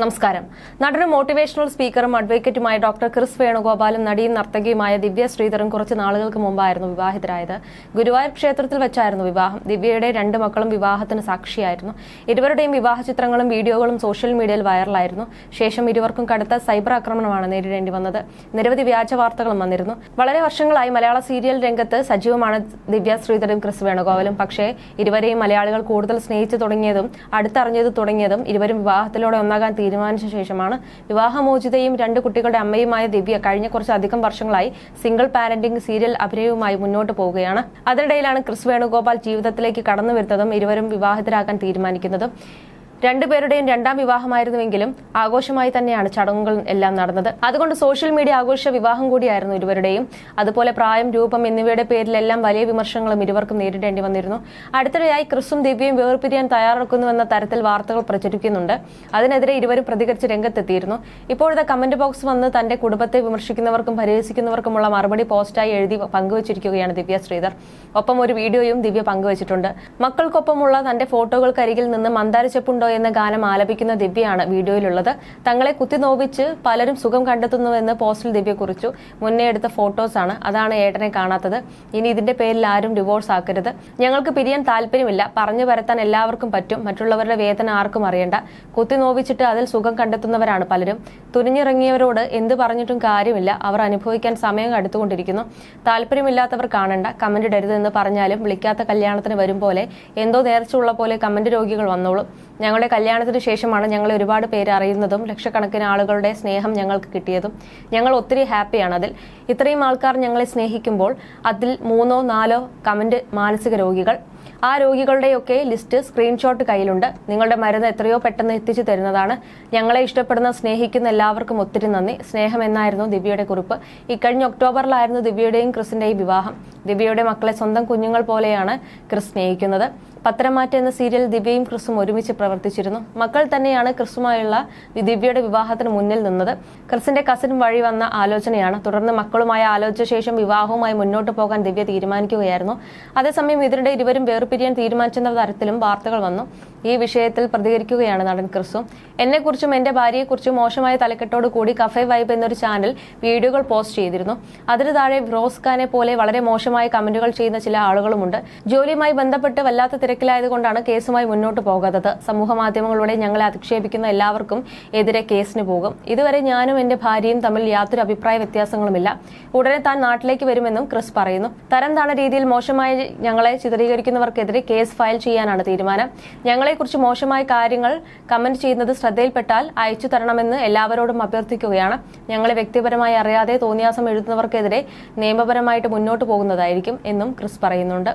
നമസ്കാരം. നടനും മോട്ടിവേഷണൽ സ്പീക്കറും അഡ്വക്കേറ്റുമായ ഡോക്ടർ ക്രിസ് വേണുഗോപാലും നടിയും നർത്തകിയുമായ ദിവ്യ ശ്രീധറും കുറച്ച് നാളുകൾക്ക് മുമ്പായിരുന്നു വിവാഹിതരായത്. ഗുരുവായൂർ ക്ഷേത്രത്തിൽ വെച്ചായിരുന്നു വിവാഹം. ദിവ്യയുടെ രണ്ട് മക്കളും വിവാഹത്തിന് സാക്ഷിയായിരുന്നു. ഇരുവരുടെയും വിവാഹ ചിത്രങ്ങളും വീഡിയോകളും സോഷ്യൽ മീഡിയയിൽ വൈറലായിരുന്നു. ശേഷം ഇരുവർക്കും കടുത്ത സൈബർ ആക്രമണമാണ് നേരിടേണ്ടി വന്നത്. നിരവധി വ്യാജ വാർത്തകളും വന്നിരുന്നു. വളരെ വർഷങ്ങളായി മലയാള സീരിയൽ രംഗത്ത് സജീവമാണ് ദിവ്യ ശ്രീധറും ക്രിസ് വേണുഗോപാലും. പക്ഷേ ഇരുവരെയും മലയാളികൾ കൂടുതൽ സ്നേഹിച്ചു തുടങ്ങിയതും അടുത്തറിഞ്ഞത് തുടങ്ങിയതും ഇരുവരും വിവാഹത്തിലൂടെ ഒന്നാകാൻ തീരുമാനിച്ച ശേഷമാണ് വിവാഹമോചിതയും രണ്ട് കുട്ടികളുടെ അമ്മയുമായ ദിവ്യ കഴിഞ്ഞ കുറച്ചധികം വർഷങ്ങളായി സിംഗിൾ പാരന്റിംഗ് സീരിയൽ അഭിനയവുമായി മുന്നോട്ട് പോവുകയാണ്. അതിനിടയിലാണ് ക്രിസ് വേണുഗോപാൽ ജീവിതത്തിലേക്ക് കടന്നു വരുന്നതും ഇരുവരും വിവാഹിതരാകാൻ തീരുമാനിക്കുന്നതും. രണ്ടുപേരുടെയും രണ്ടാം വിവാഹമായിരുന്നുവെങ്കിലും ആഘോഷമായി തന്നെയാണ് ചടങ്ങുകൾ എല്ലാം നടന്നത്. അതുകൊണ്ട് സോഷ്യൽ മീഡിയ ആഘോഷ വിവാഹം കൂടിയായിരുന്നു ഇരുവരുടെയും. അതുപോലെ പ്രായം രൂപം എന്നിവയുടെ പേരിലെല്ലാം വലിയ വിമർശനങ്ങളും ഇരുവർക്കും നേരിടേണ്ടി വന്നിരുന്നു. അടുത്തിടെയായി ക്രിസും ദിവ്യയും വേർപിരിയാൻ തയ്യാറെടുക്കുന്നുവെന്ന തരത്തിൽ വാർത്തകൾ പ്രചരിക്കുന്നുണ്ട് അതിനെതിരെ ഇരുവരും പ്രതികരിച്ച് രംഗത്തെത്തിയിരുന്നു. ഇപ്പോഴത്തെ കമന്റ് ബോക്സ് വന്ന് തന്റെ കുടുംബത്തെ വിമർശിക്കുന്നവർക്കും പരിഹസിക്കുന്നവർക്കുമുള്ള മറുപടി പോസ്റ്റായി എഴുതി പങ്കുവച്ചിരിക്കുകയാണ് ദിവ്യ ശ്രീധർ. ഒപ്പം ഒരു വീഡിയോയും ദിവ്യ പങ്കുവച്ചിട്ടുണ്ട്. മക്കൾക്കൊപ്പമുള്ള തന്റെ ഫോട്ടോകൾക്കരികിൽ നിന്ന് മന്ദാരച്ചെപ്പുണ്ടോ എന്ന ഗാനം ആലപിക്കുന്ന ദിവ്യയാണ് വീഡിയോയിലുള്ളത്. തങ്ങളെ കുത്തിനോവിച്ച് പലരും സുഖം കണ്ടെത്തുന്നുവെന്ന് പോസ്റ്റിൽ ദിവ്യ കുറിച്ചു. മുന്നേ എടുത്ത ഫോട്ടോസാണ് അതാണ് ഏട്ടനെ കാണാത്തത്. ഇനി ഇതിന്റെ പേരിൽ ആരും ഡിവോഴ്സ് ആക്കരുത്. ഞങ്ങൾക്ക് പിരിയാൻ താല്പര്യമില്ല. പറഞ്ഞു വരത്താൻ എല്ലാവർക്കും പറ്റും. മറ്റുള്ളവരുടെ വേദന ആർക്കും അറിയണ്ട. കുത്തിനോവിച്ചിട്ട് അതിൽ സുഖം കണ്ടെത്തുന്നവരാണ് പലരും. തുനിഞ്ഞിറങ്ങിയവരോട് എന്ത് പറഞ്ഞിട്ടും കാര്യമില്ല. അവർ അനുഭവിക്കാൻ സമയം അടുത്തുകൊണ്ടിരിക്കുന്നു താല്പര്യമില്ലാത്തവർ കാണണ്ട. കമന്റ് ഇടരുത് എന്ന് പറഞ്ഞാലും വിളിക്കാത്ത കല്യാണത്തിന് വരും പോലെ എന്തോ നേർച്ചയുള്ള പോലെ കമന്റ് രോഗികൾ വന്നോളും. ഞങ്ങളുടെ കല്യാണത്തിന് ശേഷമാണ് ഞങ്ങൾ ഒരുപാട് പേര് അറിയുന്നതും ലക്ഷക്കണക്കിന് ആളുകളുടെ സ്നേഹം ഞങ്ങൾക്ക് കിട്ടിയതും ഞങ്ങൾ ഒത്തിരി ഹാപ്പിയാണ് അതിൽ. ഇത്രയും ആൾക്കാർ ഞങ്ങളെ സ്നേഹിക്കുമ്പോൾ അതിൽ മൂന്നോ നാലോ കമന്റ് മാനസിക രോഗികൾ. ആ രോഗികളുടെയൊക്കെ ലിസ്റ്റ് സ്ക്രീൻഷോട്ട് കയ്യിലുണ്ട്. നിങ്ങളുടെ മരുന്ന് എത്രയോ പെട്ടെന്ന് എത്തിച്ചു തരുന്നതാണ്. ഞങ്ങളെ ഇഷ്ടപ്പെടുന്ന സ്നേഹിക്കുന്ന എല്ലാവർക്കും ഒത്തിരി നന്ദി. സ്നേഹം എന്നായിരുന്നു ദിവ്യയുടെ കുറിപ്പ്. ഇക്കഴിഞ്ഞ ഒക്ടോബറിലായിരുന്നു ദിവ്യയുടെയും ക്രിസിന്റെയും വിവാഹം. ദിവ്യയുടെ മക്കളെ സ്വന്തം കുഞ്ഞുങ്ങൾ പോലെയാണ് ക്രിസ് സ്നേഹിക്കുന്നത്. പത്രമാറ്റ എന്ന സീരിയൽ ദിവ്യയും ക്രിസും ഒരുമിച്ച് പ്രവർത്തിച്ചിരുന്നു. മക്കൾ തന്നെയാണ് ക്രിസുമായുള്ള ദിവ്യയുടെ വിവാഹത്തിന് മുന്നിൽ നിന്നത്. ക്രിസിന്റെ കസിൻ വഴി വന്ന ആലോചനയാണ്. തുടർന്ന് മക്കളുമായി ആലോചിച്ച ശേഷം വിവാഹവുമായി മുന്നോട്ട് പോകാൻ ദിവ്യ തീരുമാനിക്കുകയായിരുന്നു. അതേസമയം ഇതിനിടെ ഇരുവരും വേർപിരിയാൻ തീരുമാനിച്ചെന്ന തരത്തിലും വാർത്തകൾ വന്നു. ഈ വിഷയത്തിൽ പ്രതികരിക്കുകയാണ് നടൻ ക്രിസും എന്നെക്കുറിച്ചും എന്റെ ഭാര്യയെക്കുറിച്ചും മോശമായ തലക്കെട്ടോട് കൂടി കഫേ വൈബ് എന്നൊരു ചാനൽ വീഡിയോകൾ പോസ്റ്റ് ചെയ്തിരുന്നു. അതിന് താഴെ ബ്രോസ്കാനെ പോലെ വളരെ മോശമായ കമന്റുകൾ ചെയ്യുന്ന ചില ആളുകളുമുണ്ട്. ജോലിയുമായി ബന്ധപ്പെട്ട് വല്ലാത്ത തിരക്കിലായതുകൊണ്ടാണ് കേസുമായി മുന്നോട്ട് പോകാത്തത്. സമൂഹ മാധ്യമങ്ങളിലൂടെ ഞങ്ങളെ അധിക്ഷേപിക്കുന്ന എല്ലാവർക്കും എതിരെ കേസിന് പോകും. ഇതുവരെ ഞാനും എന്റെ ഭാര്യയും തമ്മിൽ യാതൊരു അഭിപ്രായ വ്യത്യാസങ്ങളുമില്ല. ഉടനെ താൻ നാട്ടിലേക്ക് വരുമെന്നും ക്രിസ് പറയുന്നു. തരം താണ രീതിയിൽ മോശമായി ഞങ്ങളെ ചിത്രീകരിക്കുന്നവർക്കെതിരെ കേസ് ഫയൽ ചെയ്യാനാണ് തീരുമാനം. ഞങ്ങളെക്കുറിച്ച് മോശമായ കാര്യങ്ങൾ കമന്റ് ചെയ്യുന്നത് ശ്രദ്ധയിൽപ്പെട്ടാൽ അയച്ചു തരണമെന്ന് എല്ലാവരോടും അഭ്യർത്ഥിക്കുകയാണ്. ഞങ്ങളെ വ്യക്തിപരമായി അറിയാതെ തോന്നിയാസം എഴുതുന്നവർക്കെതിരെ നിയമപരമായിട്ട് മുന്നോട്ട് പോകുന്നതായിരിക്കും എന്നും ക്രിസ് പറയുന്നുണ്ട്.